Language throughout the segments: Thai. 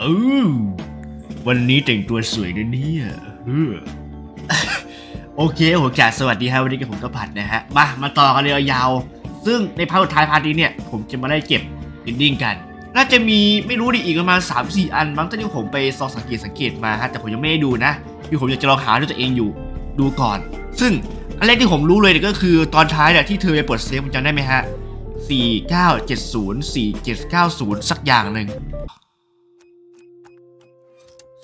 เออวันนี้แต่งตัวสวยนะเนี่ยเออโอเคผมจ่าสวัสดีครับวันนี้กับผมก็ผัดนะฮะ มา มาต่อกันเลยยาวๆซึ่งในพาร์ทสุดท้ายพาร์ทนี้เนี่ย ผมจะมาไล่เก็บอินดิ้งกัน น่าจะมีไม่รู้ดิอีกประมาณ 3 4 อันบางที่ผมไปซองสังเกตสังเกตมาฮะแต่ผมยังไม่ได้ดูนะคือผมอยากจะลองหาด้วยตัวเองอยู่ดูก่อน ซึ่งอันแรกที่ผมรู้เลยเนี่ยก็คือตอนท้ายเนี่ยที่เธอไปเปิดเซฟจำได้ไหมฮะ4970 4790 สักอย่างหนึ่ง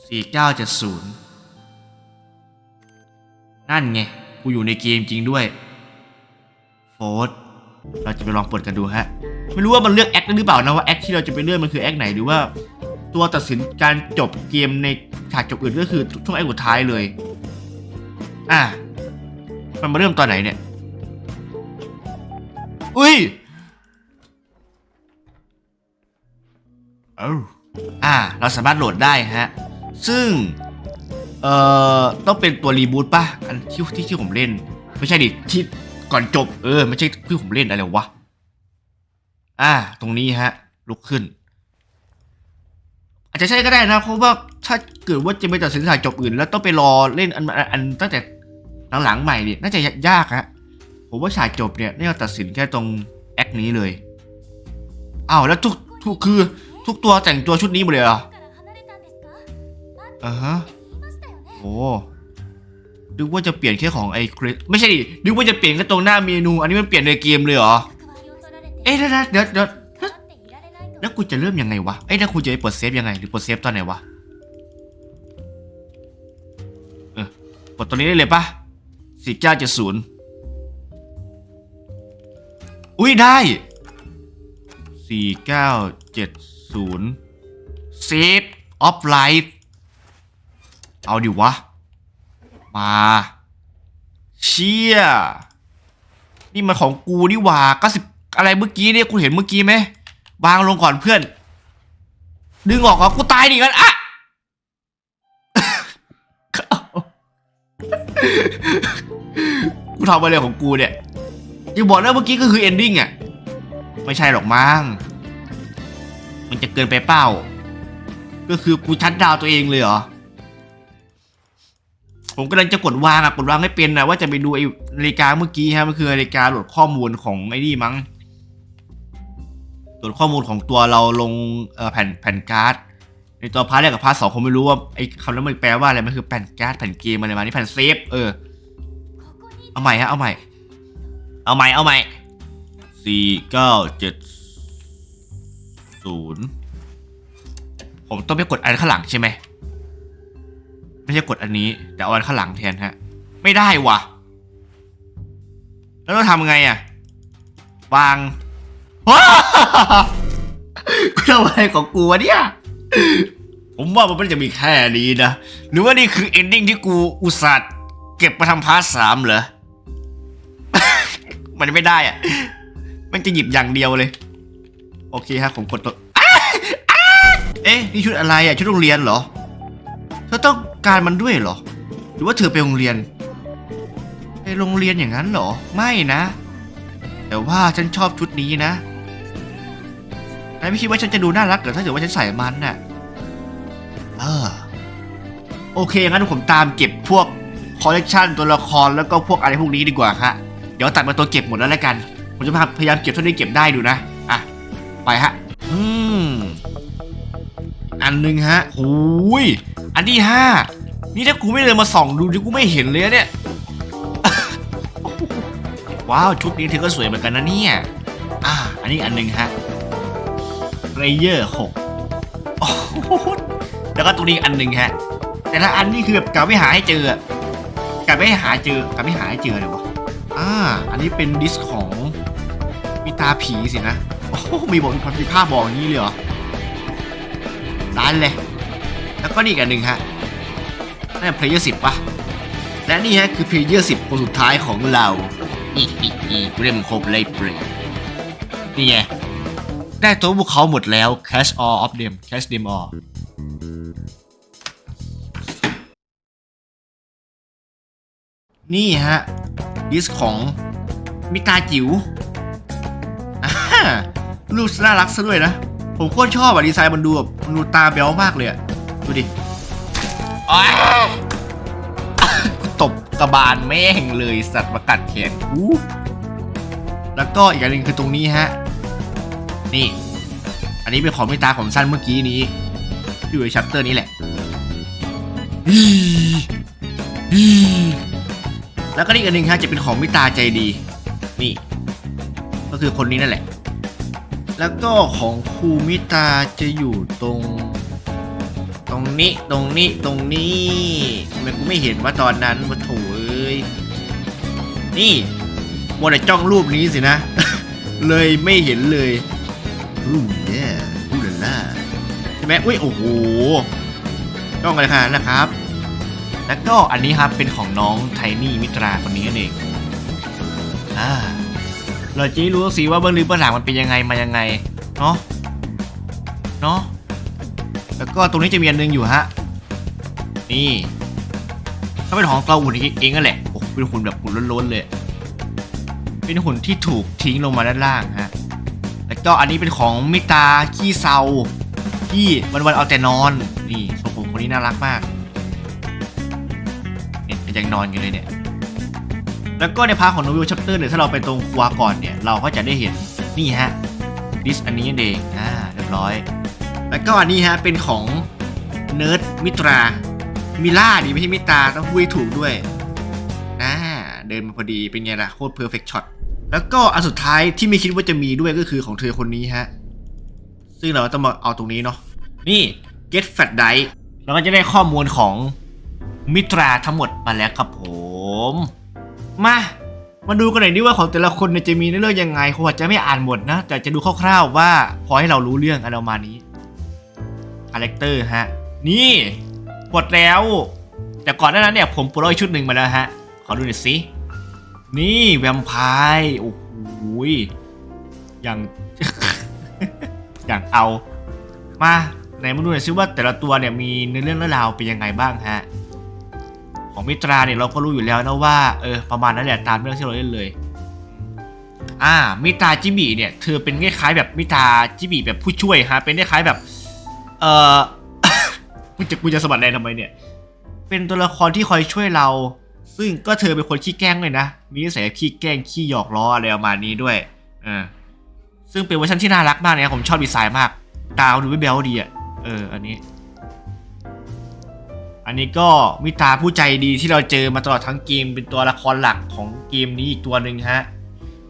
4970 นั่นไง กูอยู่ในเกมจริงด้วย โฟร์เราจะไปลองเปิดกันดูฮะ ไม่รู้ว่ามันเลือกแอคได้หรือเปล่านะว่าแอคที่เราจะไปเลือกมันคือแอคไหนหรือว่า ตัวตัดสินการจบเกมในฉากจบอื่นก็คือช่วงแอคสุดท้ายเลย อะ มันมาเริ่มตอนไหนเนี่ย อุ้ยเอ้าอ่า เราสามารถโหลดได้ฮะ ซึ่ง เอ่อ ต้องเป็นตัวรีบูตป่ะ อันที่ที่ที่ผมเล่น ไม่ใช่ดิที่ก่อนจบ เออ ไม่ใช่ที่ผมเล่นอะไรวะ อ่า ตรงนี้ฮะ ลุกขึ้น อาจจะใช่ก็ได้นะ เพราะว่าถ้าเกิดว่าจะไปตัดสินฉากจบอื่น แล้วต้องไปรอเล่นอันอันอันตั้งแต่หลังๆใหม่เนี่ยน่าจะยากฮะ ผมว่าฉากจบเนี่ยน่าจะตัดสินแค่ตรงแอคนี้เลย อ้าวแล้วทุกทุกคือทุกตัวแต่งตัวชุดนี้หมดเลยเหรอ อ่าฮะโอ้นึกว่าจะเปลี่ยนแค่ของไอ้คริสไม่ใช่ดินึกว่าจะเปลี่ยนแค่ตรงหน้าเมนู อันนี้มันเปลี่ยนในเกมเลยเหรอ เอ๊ะเดี๋ยวนะเดี๋ยวเดี๋ยวแล้วกูจะเริ่มยังไงวะ เอ้ยแล้วกูจะไปเปิดเซฟยังไง หรือเปิดเซฟตอนไหนวะ เออกดตัวนี้ได้เลยปะสี่เก้าเจ็ดศูนย์อุ้ยได้สี่เก้าเจ็ดศูนย์เซฟออฟไลท์ เอาดิวะ มา เชี่ย นี่มันของกูนี่หว่าก็สิบอะไรเมื่อกี้เนี่ยกูเห็นเมื่อกี้ไหมวางลงก่อนเพื่อน ดึงออกอะกูตายดิกันอะกูทำอะไรของกูเนี่ยอย่าบอกนะเมื่อกี้ก็คือเอนดิ้งอะ ไม่ใช่หรอกมั้ง มันจะเกินไปเปล่าก็คือกูชัดดาวตัวเองเลยเหรอ ผมกำลังจะกดวางอะกดวางให้เป็นนะว่าจะไปดูไอ้นาฬิกาเมื่อกี้ฮะมันคือนาฬิกาโหลดข้อมูลของไอ้นี่มั้งโหลดข้อมูลของตัวเราลงแผ่นแผ่นการ์ดในตัวพาร์ทแรกกับพาร์ทสองผมไม่รู้ว่าไอ้คำนั้นมันแปลว่าอะไรมันคือแผ่นการ์ดแผ่นเกมอะไรมานี่แผ่นเซฟเออเอาใหม่ฮะเอาใหม่ เอาใหม่เอาใหม่สี่เก้าเจ็ดศูนย์ผมต้องไปกดอันข้างหลังใช่ไหม ไม่ใช่กดอันนี้ แต่เอาอันข้างหลังแทนฮะ ไม่ได้วะแล้วเราทำไงอะวางว้ากูทำอะไรของกูวะเนี่ยผมว่ามันไม่จะมีแค่นี้นะ หรือว่านี่คือเอนดิ้งที่กูอุตส่าห์เก็บมาทำพาร์ทสามเหรอ มันไม่ได้อะ มันจะหยิบอย่างเดียวเลย โอเคฮะผมกดตัวอ้าอ้าเอ๊ะ นี่ชุดอะไรอะ ชุดโรงเรียนเหรอ เธอต้องการมันด้วยเหรอ หรือว่าเธอไปโรงเรียน ไปโรงเรียนอย่างนั้นเหรอ ไม่นะ แต่ว่าฉันชอบชุดนี้นะนายไม่คิดว่าฉันจะดูน่ารักเหรอถ้าเกิดว่าฉันใส่มันน่ะเออโอเคงั้นผมตามเก็บพวกคอลเลกชันตัวละครแล้วก็พวกอะไรพวกนี้ดีกว่าฮะเดี๋ยวตัดมาตัวเก็บหมดแล้วล้วกัน ผมจะพยายามเก็บเท่าที่เก็บได้ดูนะอะไปฮะอืมอันหนึ่งฮะหูย อันที่ห้านี่ถ้ากูไม่เลยมาส่องดูดิกูไม่เห็นเลยอะเนี่ย ว้าวชุดนี้เธอก็สวยเหมือนกันนะเนี่ย อ่า อันนี้อันหนึ่งฮะเ a เยอร์หกโอ้โหแล้วก็ตรงนี้อันหนึ่งฮะ แต่ละอันนี่คือแบบกะไม่หาให้เจออะกะไม่หาเจอกะไม่หาให้เจอเลยวะอ่า อันนี้เป็นดิสของมีตาผีสินะ โอ้โหมีบอกมีภาพบอกอย่างนี้เลยเหรอร้านเลย แล้วก็นี่อีกอันหนึ่งฮะนั่นเพลเยอร์สิบปะและนี่ฮะคือเพลเยอร์สิบคนสุดท้ายของเราอีอีอีกูเล่นครบเลยเปรยนี่ไงได้ตัวพวกเขาหมดแล้ว cash all of them cash them all นี่ฮะดิสของมิตาจิ๋วอ่ารูปน่ารักซะด้วยนะ ผมโคตรชอบอะดีไซน์มันดูแบบมันดูตาเบลมากเลยอะ ดูดิอ้าวกูตบกระบาลแม่งเลยสัตว์มากัดแขนกูแล้วก็อีกอันหนึ่งคือตรงนี้ฮะ นี่ อันนี้เป็นของมิตาของสั้นเมื่อกี้นี้ที่อยู่ในชัปเตอร์นี้แหละฮีฮีแล้วก็อีกอันหนึ่งฮะจะเป็นของมิตาใจดี นี่ ก็คือคนนี้นั่นแหละ แล้วก็ของครูมิตาจะอยู่ตรงต รงนี้ตรงนี้ตรงนี้ทำไมกูไม่เห็นว่าตอนนั้นวะโถเอ้ยนี่มัวแต่จ้องรูปนี้สินะ เลยไม่เห็นเลยอู้เย่อู้ลาล่าใช่ไหมอุ้ยโอ้โหจ้องกันเลยค่ะนะครับ แล้วก็อันนี้ครับเป็นของน้องไทนี่มิตราคนนี้นั่นเองอ่าเราจะรู้สิว่าเบื้องลึกเบื้องหลังมันเป็นยังไงมายังไงเนาะเนาะ แล้วก็ตรงนี้จะมีอันนึงอยู่ฮะ นี่ถ้าเป็นของเตาอุ่นเองนั่นแหละ โอ้เป็นหุ่นแบบหุ่นล้นๆเลย เป็นหุ่นที่ถูกทิ้งลงมาด้านล่างฮะ แล้วก็อันนี้เป็นของมิตาขี้เซาที่วันๆเอาแต่นอน นี่ทรงผมคนนี้น่ารักมากเนี่ยยังนอนอยู่เลยเนี่ย แล้วก็ในพาร์ทของโนวิลชัปเตอร์เนี่ยถ้าเราไปตรงครัวก่อนเนี่ย เราก็จะได้เห็นนี่ฮะดิสอันนี้เองอ่าเรียบร้อย แล้วก็อันนี้ฮะเป็นของเนิร์ดมิตรา มิล่าดีไม่ใช่มิตราต้องพูดถูกด้วยอ่าเดินมาพอดีเป็นไงล่ะโคตรเพอร์เฟกช็อตแล้วก็อันสุดท้ายที่ไม่คิดว่าจะมีด้วยก็คือของเธอคนนี้ฮะ ซึ่งเราต้องมาเอาตรงนี้เนาะนี่ get fat d i เราก็จะได้ข้อมูลของมิตราทั้งหมดมาแล้วครับผม มา มาดูกันหน่อยดิว่าของแต่ละคนจะมีเรื่องยังไงคงอาจจะไม่อ่านหมดนะ แต่จะดูคร่าวๆว่าพอให้เรารู้เรื่องอะไรประมาณนี้ คาแรคเตอร์ฮะ นี่หมดแล้ว แต่ก่อนหน้านั้นเนี่ยผมปลดอีกชุดหนึ่งมาแล้วฮะ ขอดูหน่อยสิ นี่แวมไพร์โอ้โหยอย่างอย่างเอามาไหนมาดูหน่อยซิว่าแต่ละตัวเนี่ยมีเนื้อเรื่องเรื่าวเป็นยังไงบ้างฮะ ของมิตราเนี่ยเราก็รู้อยู่แล้วนะว่าเออประมาณนั้นแหละตามเรื่องที่เราเล่นเลย อ่ามิตาจิบิเนี่ยเธอเป็นคล้ายๆแบบมิตาจิบิแบบผู้ช่วยฮะเป็นคล้ายๆแบบ เออกูจะกูจะสะบัดแรงทำไมเนี่ย เป็นตัวละครที่คอยช่วยเรา ซึ่งก็เธอเป็นคนขี้แกล้งเลยนะ มีนิสัยขี้แกล้งขี้หยอกล้ออะไรประมาณนี้ด้วยเออซึ่งเป็นเวอร์ชันที่น่ารักมากเลยนะผมชอบดีไซน์มากตาดูไม่เบลดีอะ เออ อันนี้ อันนี้ก็มิตาผู้ใจดีที่เราเจอมาตลอดทั้งเกมเป็นตัวละครหลักของเกมนี้อีกตัวหนึ่งฮะ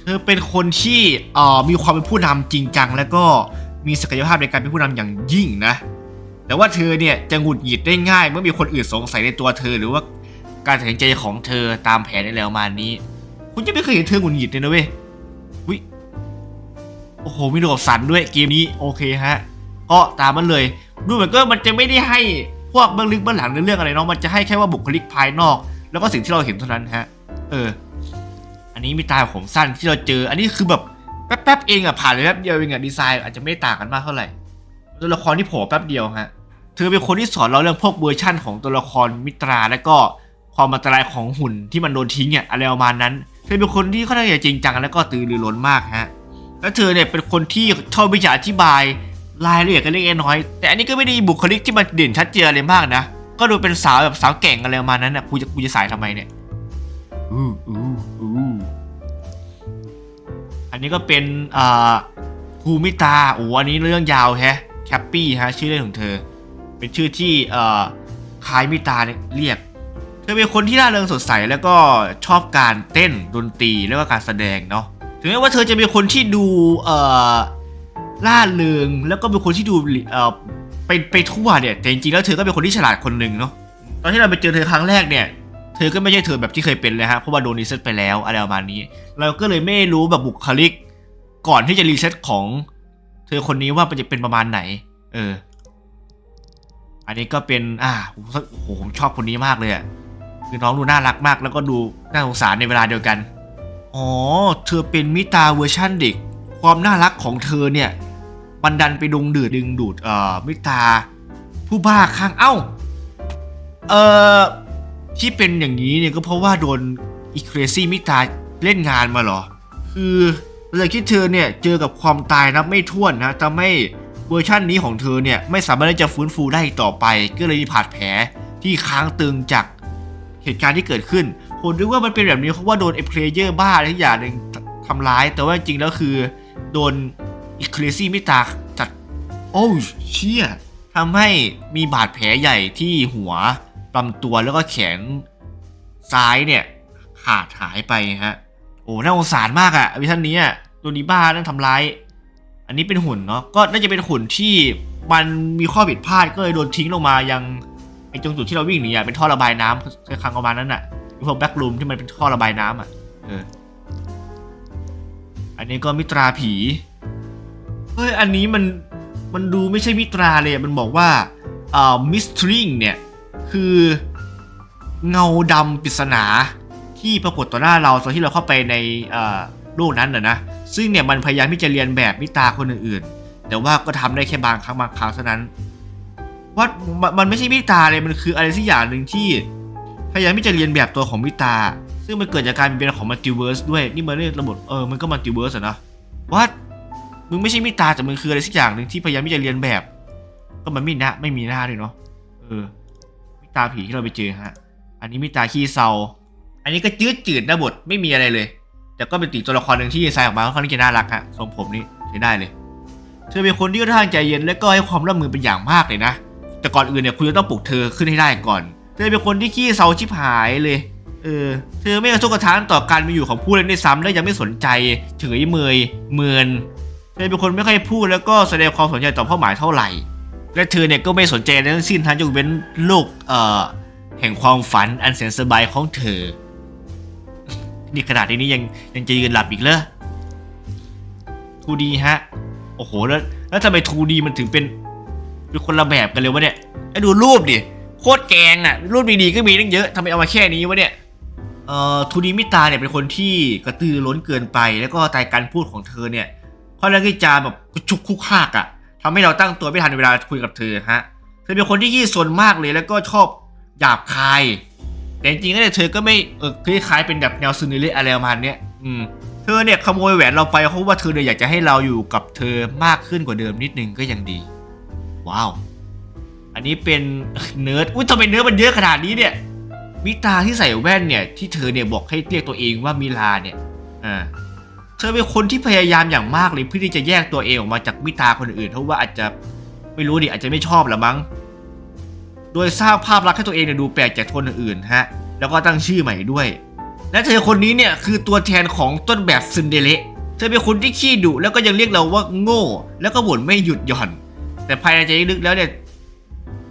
เธอเป็นคนที่เอ่อมีความเป็นผู้นำจริงจังแล้วก็ มีศักยภาพในการเป็นผู้นำอย่างยิ่งนะ แต่ว่าเธอเนี่ยจะหงุดหงิดได้ง่าย เมื่อมีคนอื่นสงสัยในตัวเธอ หรือว่าการตัดสินใจของเธอตามแผนในแล้วมานี้ คุณจะไม่เคยเห็นเธอหงุดหงิดเลยนะเว้ยวิโอ้โหมีระบบสั่นด้วยเกมนี้โอเคฮะก็ตามมันเลย ดูเหมือนก็มันจะไม่ได้ให้พวกเบื้องลึกเบื้องหลังในเรื่องอะไรเนาะมันจะให้แค่ว่าบุคลิกภายนอก แล้วก็สิ่งที่เราเห็นเท่านั้นฮะ เออ อันนี้มีตาผมสั้นที่เราเจอ อันนี้คือแบบ แป๊บๆเองอะผ่านเลยแป๊บเดียวเองอะดีไซน์อาจจะไม่ต่างกันมากเท่าไหร่ตัวละครที่โผล่แป๊บเดียวฮะเธอเป็นคนที่สอนเราเรื่องพวกเวอร์ชั่นของตัวละครมิตราและก็ความอันตรายของหุ่นที่มันโดนทิ้งอะอะไรประมาณนั้น เธอเป็นคนที่ค่อนข้างจะจริงจังแล้วก็ตื่นรือร้นมากฮะแล้วเธอเนี่ยเป็นคนที่ชอบวิจารอธิบายรายละเอียดกันเล็กน้อย แต่อันนี้ก็ไม่ได้บุคลิกที่มันเด่นชัดเจนอะไรมากนะ ก็ดูเป็นสาวแบบสาวแก่งอะไรประมาณนั้นนะกูจะกูจะสายทำไมเนี่ย อู้อู้อู้ อันนี้ก็เป็นอ่าภูมิตาโอ้อันนี้เรื่องยาวแฮะแคปปี้ฮะชื่อเล่นของเธอ เป็นชื่อที่เอ่อคายมิตาเนี่ยเรียก เธอเป็นคนที่ร่าเริงสดใสแล้วก็ชอบการเต้นดนตรีแล้วก็การแสดงเนาะถึงแม้ว่าเธอจะเป็นคนที่ดูเอ่อล่าเริงแล้วก็เป็นคนที่ดูเอ่อไปไปทั่วเนี่ยแต่จริงๆแล้วเธอก็เป็นคนที่ฉลาดคนหนึ่งเนาะตอนที่เราไปเจอเธอครั้งแรกเนี่ย เธอก็ไม่ใช่เธอแบบที่เคยเป็นเลยฮะเพราะว่าโดนรีเซ็ตไปแล้วอะไรประมาณนี้ เราก็เลยไม่รู้แบบบุคลิก ก่อนที่จะรีเซ็ตของ เธอคนนี้ว่ามันจะเป็นประมาณไหน เออ อันนี้ก็เป็นอ่าโอ้โหผมชอบคนนี้มากเลยอะคือน้องดูน่ารักมาก แล้วก็ดูน่าสงสารในเวลาเดียวกันอ๋อเธอเป็นมิตาเวอร์ชั่นเด็ก ความน่ารักของเธอเนี่ยบันดันไปดงดืดดึงดูดเอ่อมิตาผู้บ้าข้างเอ้า เอ่อ ที่เป็นอย่างนี้เนี่ยก็เพราะว่าโดนอีเครซี่มิตาเล่นงานมาเหรอ คือเลยคิดเธอเนี่ยเจอกับความตายนับไม่ถ้วนนะจะไม่เวอร์ชันนี้ของเธอเนี่ยไม่สามารถที่จะฟื้นฟูได้ต่อไป ก็เลยมีบาดแผลที่ค้างตึงจากเหตุการณ์ที่เกิดขึ้นผมนึกว่ามันเป็นแบบนี้เพราะว่าโดนไอ้เพลเยอร์บ้าอะไรทุกอย่างหนึ่งทำร้าย แต่ว่าจริงแล้วคือโดนอีเคลซี่มิตาจัด โอ้เชี่ยทำให้มีบาดแผลใหญ่ที่หัว ลำตัวแล้วก็แขนซ้ายเนี่ยขาดหายไปฮะ โอ้น่าสงสารมากอะวิท่านนี้อะโดนดีบ้านั่นทำร้าย อันนี้เป็นหุ่นเนาะก็น่าจะเป็นหุ่นที่มันมีข้อผิดพลาดก็เลยโดนทิ้งลงมายังไอ้ตรงจุดที่เราวิ่งหนีอะเป็นท่อระบายน้ำคล้ายๆประมาณนั้นอะพวกแบ็กรูมที่มันเป็นท่อระบายน้ำอะเอออันนี้ก็มิตราผี เฮ้ย อันนี้มัน มันดูไม่ใช่มิตราเลย มันบอกว่าอ่ามิสทริงเนี่ย คือ เงาดำปริศนาที่ปรากฏต่อหน้าเราตอนที่เราเข้าไปในโลกนั้นนะนะ ซึ่งเนี่ยมันพยายามที่จะเรียนแบบมิตาคนอื่นๆ แต่ว่าก็ทำได้แค่บางครั้งบางคราวเท่านั้นว่ามันมันไม่ใช่มิตาเลยมันคืออะไรสักอย่างหนึ่งที่พยายามที่จะเรียนแบบตัวของมิตา ซึ่งมันเกิดจากการเป็นของมัลติเวิร์สด้วยนี่มันเรียกระบบเออมันก็มัลติเวิร์สอะนะว่ามึงไม่ใช่มิตาแต่มึงคืออะไรสักอย่างหนึ่งที่พยายามที่จะเรียนแบบ ก็มันไม่นะไม่มีหน้าเลยเนาะเออ ตาผีที่เราไปเจอฮะ อันนี้มิตาขี้เซา อันนี้ก็จืดจืดนะบทไม่มีอะไรเลย แต่ก็เป็นตีตัวละครหนึ่งที่ดีไซน์ออกมาค่อนข้างจะน่ารักฮะทรงผมนี่ใช้ได้เลย เธอเป็นคนที่ค่อนข้างใจเย็นและก็ให้ความร่วมมือเป็นอย่างมากเลยนะ แต่ก่อนอื่นเนี่ยคุณจะต้องปลุกเธอขึ้นให้ได้ก่อน เธอเป็นคนที่ขี้เซาชิบหายเลย เออ เธอไม่กระทบกระทั่งต่อการมีอยู่ของผู้เล่นด้วยซ้ำและยังไม่สนใจเฉยเมยเมือนเธอเป็นคนไม่ค่อยพูดแล้วก็แสดงความสนใจต่อเป้าหมายเท่าไหร่ และเธอเนี่ยก็ไม่สนใจในทั้งสิ้นทั้งยกเว้นโลกเอ่อแห่งความฝันอันแสนสบายของเธอ นี่ขนาดนี้ยังยังจะยืนหลับอีกเหรอ 2D ฮะ โอ้โหแล้วแล้วทำไม 2D มันถึงเป็นเป็นคนละแบบกันเลยวะเนี่ยไอ้ดูรูปดิโคตรแกงอะรูปดีๆก็มีตั้งเยอะทำไมเอามาแค่นี้วะเนี่ยเอ่อ 2D มิตาเนี่ยเป็นคนที่กระตือร้นเกินไป แล้วก็ตายการพูดของเธอเนี่ยค่อนข้างที่จะแบบกุชุกคุกคากอะ่ะ ทำให้เราตั้งตัวไม่ทันเวลาคุยกับเธอฮะ เธอเป็นคนที่ขี้สนมากเลยแล้วก็ชอบหยาบคาย แต่จริงๆแล้วเนี่เธอก็ไม่เออคล้ายๆเป็นแบบแนวซึนิเลอะไรประมาณเนี้ยอืมเธอเนี่ยขโมยแหวนเราไปเพราะว่าเธอเนี่ยอยากจะให้เราอยู่กับเธอมากขึ้นกว่าเดิมนิดนึงก็ยังดี ว้าว อันนี้เป็นเนิร์ดอุ้ยทำไมเนิร์ดมันเยอะขนาดนี้เนี่ยมิตาที่ใส่แว่นเนี่ยที่เธอเนี่ยบอกให้เรียกตัวเองว่ามิลาเนี่ยอ่า เธอเป็นคนที่พยายามอย่างมากเลยเพื่อที่จะแยกตัวเองออกมาจากมิตาคนอื่นเพราะว่าอาจจะไม่รู้ดิอาจจะไม่ชอบละมั้ง โดยสร้างภาพลักษณ์ให้ตัวเองเนี่ยดูแปลกจากคนอื่นฮะ แล้วก็ตั้งชื่อใหม่ด้วย และเธอคนนี้เนี่ยคือตัวแทนของต้นแบบซินเดเลเธอเป็นคนที่ขี้ดุแล้วก็ยังเรียกเราว่าโง่ แล้วก็บ่นไม่หยุดหย่อน แต่ภายในใจลึกแล้วเนี่ย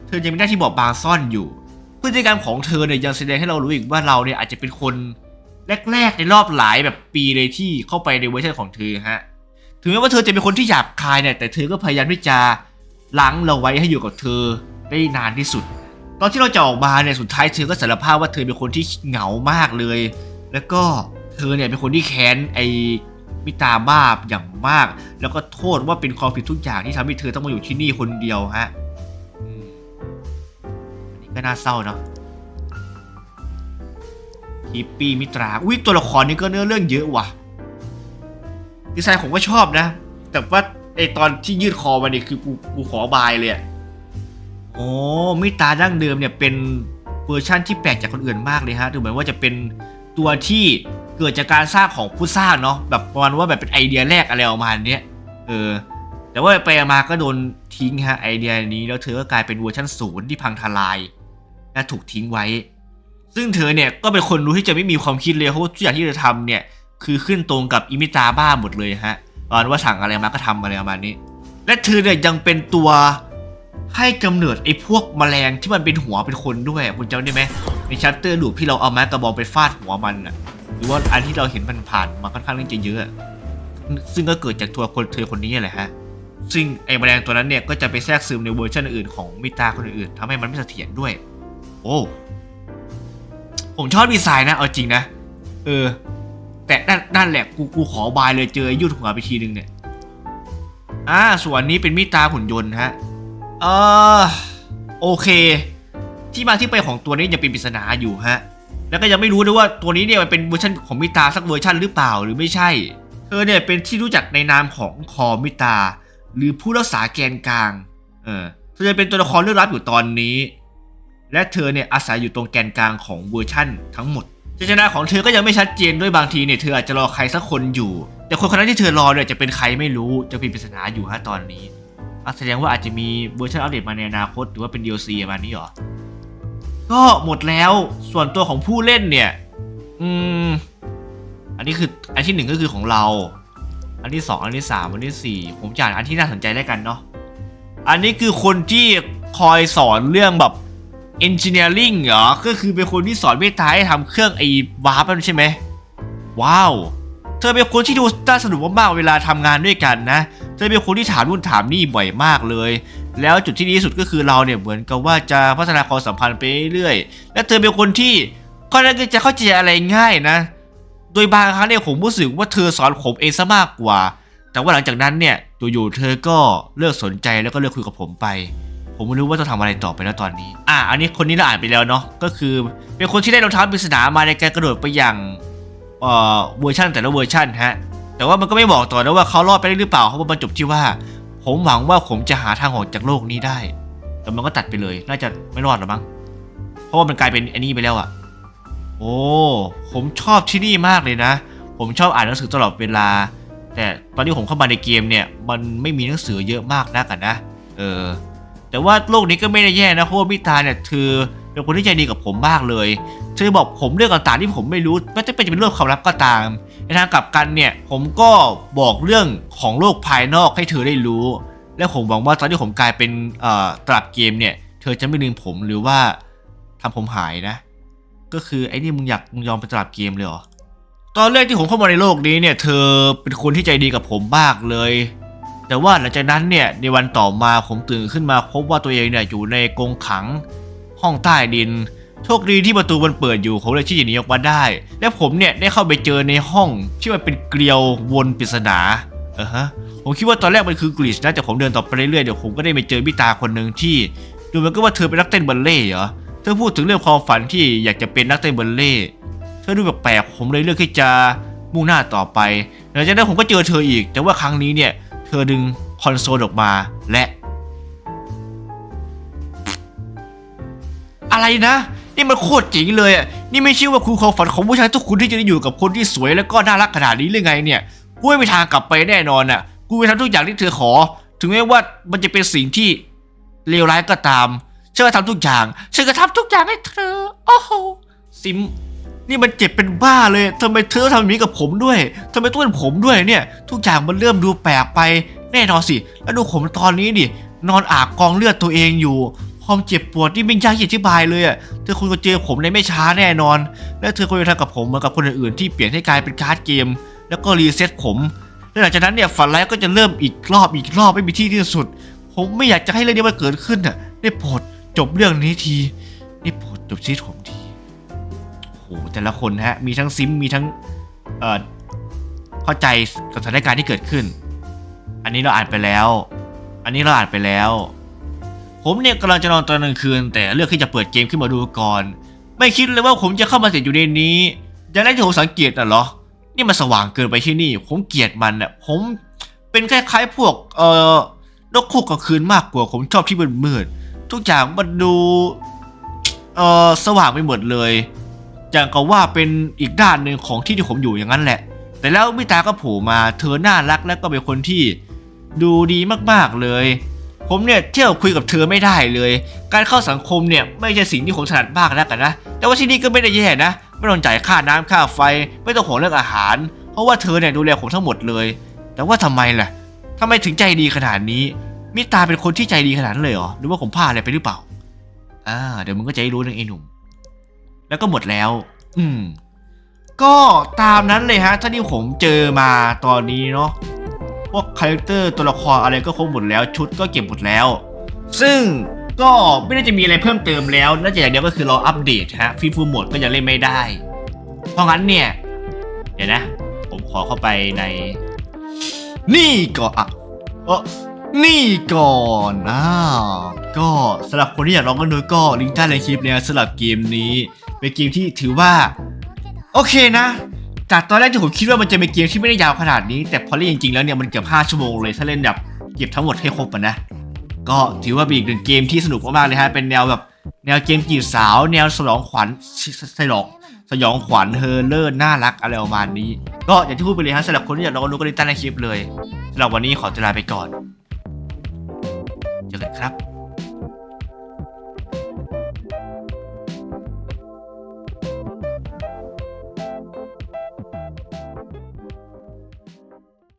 เธอยังมีหน้าที่บอบบางซ่อนอยู่ พฤติกรรมของเธอเนี่ยยังแสดงให้เรารู้อีกว่าเราเนี่ยอาจจะเป็นคน แรกๆ ในรอบหลายแบบปีเลยที่เข้าไปในเวอร์ชันของเธอฮะ ถึงแม้ว่าเธอจะเป็นคนที่หยาบคายเนี่ยแต่เธอก็พยายามที่จะล้างเราไว้ให้อยู่กับเธอได้นานที่สุด ตอนที่เราจะออกมาเนี่ยสุดท้ายเธอก็สารภาพว่าเธอเป็นคนที่เหงามากเลย แล้วก็เธอเนี่ยเป็นคนที่แค้นไอ้มิตาบ้าอย่างมาก แล้วก็โทษว่าเป็นความผิดทุกอย่างที่ทำให้เธอต้องมาอยู่ที่นี่คนเดียวฮะอันนี้ก็น่าเศร้าเนาะ ฮิปปี้มิตราอุ้ยตัวละครนี้ก็เนื้อเรื่องเยอะว่ะ ดีไซน์ผมก็ชอบนะ แต่ว่าไอตอนที่ยืดคอมาเนี่ยคือกูกูขอบายเลยอะโอ้มิตาดั้งเดิมเนี่ยเป็นเวอร์ชั่นที่แปลกจากคนอื่นมากเลยฮะดูเหมือนว่าจะเป็นตัวที่เกิดจากการสร้างของผู้สร้างเนาะแบบประมาณว่าแบบเป็นไอเดียแรกอะไรประมาณเนี้ยเออแต่ว่าไปมาก็โดนทิ้งฮะไอเดียนี้แล้วเธอก็กลายเป็นเวอร์ชันศูนย์ที่พังทลายและถูกทิ้งไว้ ซึ่งเธอเนี่ยก็เป็นคนรู้ที่จะไม่มีความคิดเลยเพราะว่าทุกอย่างที่เธอทำเนี่ยคือขึ้นตรงกับอิมิตาบ้าหมดเลยฮะตอนว่าสั่งอะไรมาก็ทำอะไรประมาณนี้ และเธอเนี่ยยังเป็นตัวให้กำเนิดไอ้พวกแมลงที่มันเป็นหัวเป็นคนด้วยคุณจำได้ไหมในชัปเตอร์ลูที่เราเอาไม้กระบองไปฟาดหัวมันอะหรือว่าอันที่เราเห็นมันผ่านมาค่อนข้างที่จะเยอะ ซึ่งก็เกิดจากตัวคนเธอคนนี้แหละฮะซึ่งไอ้แมลงตัวนั้นเนี่ยก็จะไปแทรกซึมในเวอร์ชันอื่นของมิตาคนอื่นๆทำให้มันไม่เสถียรด้วย โอ้ ผมชอบดีไซน์นะเอาจริงนะ เออ แต่นั่นนั่นแหละกูกูขอบายเลยเจอไอ้ยืดหัวไปทีนึงเนี่ยอ่าส่วนนี้เป็นมีตาหุ่นยนต์ฮะเออโอเค ที่มาที่ไปของตัวนี้ยังเป็นปริศนาอยู่ฮะ แล้วก็ยังไม่รู้ด้วยว่าตัวนี้เนี่ยมันเป็นเวอร์ชันของมิตาสักเวอร์ชันหรือเปล่าหรือไม่ใช่ เธอเนี่ยเป็นที่รู้จักในนามของคอมิตา หรือผู้รักษาแกนกลาง เออเธอจะเป็นตัวละครเรื่องลับอยู่ตอนนี้ และเธอเนี่ยอาศัยอยู่ตรงแกนกลางของเวอร์ชั่นทั้งหมดชัยชนะของเธอก็ยังไม่ชัดเจนด้วยบางทีเนี่ยเธออาจจะรอใครสักคนอยู่ แต่คนคนนั้นที่เธอรอเนี่ยจะเป็นใครไม่รู้จะเป็นปริศนาอยู่ฮะตอนนี้อแสดงว่าอาจจะมีเวอร์ชันอัปเดตมาในอนาคตหรือว่าเป็น DLC ประมาณนี้เหรอ ก็หมดแล้วส่วนตัวของผู้เล่นเนี่ย อืม อันนี้คืออันที่หนึ่งก็คือของเรา อันที่สองอันที่สามอันที่สี่ผมจะอ่านอันที่น่าสนใจได้กันเนาะอันนี้คือคนที่คอยสอนเรื่องแบบ engineering เหรอ ก็คือเป็นคนที่สอนเมตาให้ทำเครื่องไอ้วาร์ปนั่นใช่ไหม ว้าว เธอเป็นคนที่ดูน่าสนุกมากๆเวลาทำงานด้วยกันนะ เธอเป็นคนที่ถามนู่นถามนี่บ่อยมากเลย แล้วจุดที่ดีที่สุดก็คือเราเนี่ยเหมือนกับว่าจะพัฒนาความสัมพันธ์ไปเรื่อยๆ และเธอเป็นคนที่ก็น่าจะเข้าใจอะไรง่ายนะ โดยบางครั้งเนี่ยผมรู้สึกว่าเธอสอนผมเองซะมากกว่า แต่ว่าหลังจากนั้นเนี่ยอยู่ๆเธอก็เลิกสนใจแล้วก็เลิกคุยกับผมไป ผมไม่รู้ว่าจะทำอะไรต่อไปแล้วตอนนี้ อะ อันนี้คนนี้เราอ่านไปแล้วเนาะ ก็คือเป็นคนที่ได้รองเท้าปริศนามาในการกระโดดไปอย่างเอ่อเวอร์ชันแต่ละเวอร์ชันฮะ แต่ว่ามันก็ไม่บอกต่อนะว่าเขารอดไปได้หรือเปล่าเพราะว่ามันจบที่ว่า ผมหวังว่าผมจะหาทางออกจากโลกนี้ได้ แต่มันก็ตัดไปเลย น่าจะไม่รอดหรอมั้ง เพราะว่ามันกลายเป็นอันนี้ไปแล้วอะโอ้ ผมชอบที่นี่มากเลยนะ ผมชอบอ่านหนังสือตลอดเวลา แต่ตอนที่ผมเข้ามาในเกมเนี่ย มันไม่มีหนังสือเยอะมากนักอะนะ เออ แต่ว่าโลกนี้ก็ไม่ได้แย่นะเพราะว่ามิตาเนี่ยเธอเป็นคนที่ใจดีกับผมมากเลย เธอบอกผมเรื่องต่างๆที่ผมไม่รู้ไม่ต้องเป็นจะเป็นเรื่องความลับก็ตาม ในทางกลับกันเนี่ยผมก็บอกเรื่องของโลกภายนอกให้เธอได้รู้ และผมหวังว่าตอนที่ผมกลายเป็นตลับเกมเนี่ยเธอจะไม่ลืมผมหรือว่าทำผมหายนะ ก็คือไอ้นี่มึงอยากมึงยอมเป็นตลับเกมเลยเหรอตอนแรกที่ผมเข้ามาในโลกนี้เนี่ย เธอเป็นคนที่ใจดีกับผมมากเลย แต่ว่าหลังจากนั้นเนี่ยในวันต่อมาผมตื่นขึ้นมาพบว่าตัวเองเนี่ยอยู่ในกรงขัง ห้องใต้ดิน โชคดีที่ประตูมันเปิดอยู่ผมเลยที่จะหนีออกมาได้ และผมเนี่ยได้เข้าไปเจอในห้องที่มันเป็นเกลียววนปริศนาเออฮะผมคิดว่าตอนแรกมันคือกลิชนะแต่ผมเดินต่อไปเรื่อยๆเดี๋ยวผมก็ได้ไปเจอพี่ตาคนหนึ่งที่ ดูเหมือนก็ว่าเธอเป็นนักเต้นบัลเล่ต์เหรอเธอพูดถึงเรื่องความฝันที่อยากจะเป็นนักเต้นบัลเล่ต์เธอดูแปลกๆผมเลยเลือกที่จะมุ่งหน้าต่อไปหลังจากนั้นผมก็เจอเธออีก แต่ว่าครั้งนี้เนี่ย ธอดึงคอนโซลออกมาและ อะไรนะ นี่มันโคตรเจ๋งเลยอะนี่ไม่เชื่อว่าครูความฝันของผู้ชายทุกคนที่จะได้อยู่กับคนที่สวยและก็น่ารักขนาดนี้หรือไงเนี่ยกูไม่มีทางกลับไปแน่นอนอะ กูไปทำทุกอย่างที่เธอขอ ถึงแม้ว่ามันจะเป็นสิ่งที่เลวร้ายก็ตามฉันก็ทำทุกอย่างฉันก็ทำทุกอย่างให้เธอ โอ้โหซิม นี่มันเจ็บเป็นบ้าเลยทำไมเธอทำแบบนี้กับผมด้วยทำไมต้องเป็นผมด้วยเนี่ย ทุกอย่างมันเริ่มดูแปลกไป แน่นอนสิ แล้วดูผมตอนนี้ดิ นอนอาบกองเลือดตัวเองอยู่ ความเจ็บปวดที่ไม่ยากที่อธิบายเลยอะ เธอคงจะเจอผมในไม่ช้าแน่นอน และเธอคงจะทำกับผมเหมือนกับคนอื่นๆที่เปลี่ยนให้กลายเป็นการ์ดเกม แล้วก็รีเซ็ตผม และหลังจากนั้นเนี่ยฝันร้ายก็จะเริ่มอีกรอบอีกรอบไม่มีที่ที่สุด ผมไม่อยากจะให้เรื่องนี้มันเกิดขึ้นอะ ได้โปรดจบเรื่องนี้ที ได้โปรดจบชีวิตผมที แต่ละคนฮะ มีทั้งซิม มีทั้ง เอ่อ เข้าใจกับสถานการณ์ที่เกิดขึ้น อันนี้เราอ่านไปแล้ว อันนี้เราอ่านไปแล้ว ผมเนี่ยกำลังจะนอนตอนกลางคืน แต่เลือกที่จะเปิดเกมขึ้นมาดูก่อน ไม่คิดเลยว่าผมจะเข้ามาติดอยู่ในนี้อย่างแรกที่ผมสังเกตน่ะเหรอ นี่มันสว่างเกินไปที่นี่ ผมเกลียดมันอะ ผมเป็นคล้ายๆพวก เอ่อนกคู่กลางคืนมากกว่า ผมชอบที่มืดๆทุกอย่างมันดู เอ่อ สว่างไปหมดเลย อย่างกับว่าเป็นอีกด้านหนึ่งของที่ที่ผมอยู่อย่างนั้นแหละ แต่แล้วมิตาก็โผล่มาเธอน่ารักและก็เป็นคนที่ดูดีมากๆเลย ผมเนี่ยเที่ยวคุยกับเธอไม่ได้เลย การเข้าสังคมเนี่ยไม่ใช่สิ่งที่ผมถนัดมากนักนะ แต่ว่าที่นี่ก็ไม่ได้แย่นะ ไม่ต้องจ่ายค่าน้ำค่าไฟ ไม่ต้องห่วงเรื่องอาหาร เพราะว่าเธอเนี่ยดูแลผมทั้งหมดเลย แต่ว่าทำไมล่ะทำไมถึงใจดีขนาดนี้ มิตาเป็นคนที่ใจดีขนาดนั้นเลยเหรอ หรือว่าผมพลาดอะไรไปหรือเปล่า อ่า เดี๋ยวมึงก็จะรู้เรื่องไอ้หนุ่ม แล้วก็หมดแล้ว อืม ก็ตามนั้นเลยฮะถ้าที่ผมเจอมาตอนนี้เนาะพวกคาแรคเตอร์ตัวละครอะไรก็ครบหมดแล้ว ชุดก็เก็บหมดแล้ว ซึ่งก็ไม่ได้จะมีอะไรเพิ่มเติมแล้วน่าจะอย่างเดียวก็คือรออัปเดตฮะฟีฟูโหมดก็ยังเล่นไม่ได้ เพราะงั้นเนี่ย เดี๋ยวนะ ผมขอเข้าไปใน นี่ก่อนอะเออ นี่ก่อนอ่าก็สำหรับคนที่อยากลองกันดูก็ลิงก์ใต้ในคลิปเนี่ยสำหรับเกมนี้ เป็นเกมที่ถือว่า โอเคนะ จากตอนแรกที่ผมคิดว่ามันจะเป็นเกมที่ไม่ได้ยาวขนาดนี้ แต่พอเล่นจริงๆแล้วเนี่ยมันเกือบ5ชั่วโมงเลยถ้าเล่นแบบเก็บทั้งหมดให้ครบนะก็ถือว่าเป็นอีกหนึ่งเกมที่สนุกมากๆเลยฮะเป็นแนวแบบแนวเกมจีบสาว แนวสยองขวัญสยองสยองขวัญเฮอร์เลอร์น่ารักอะไรประมาณนี้ ก็อย่างที่พูดไปเลยฮะสำหรับคนที่อยากลองดูก็ติดตามในคลิปเลยสำหรับวันนี้ขอตัวลาไปก่อน กันครับ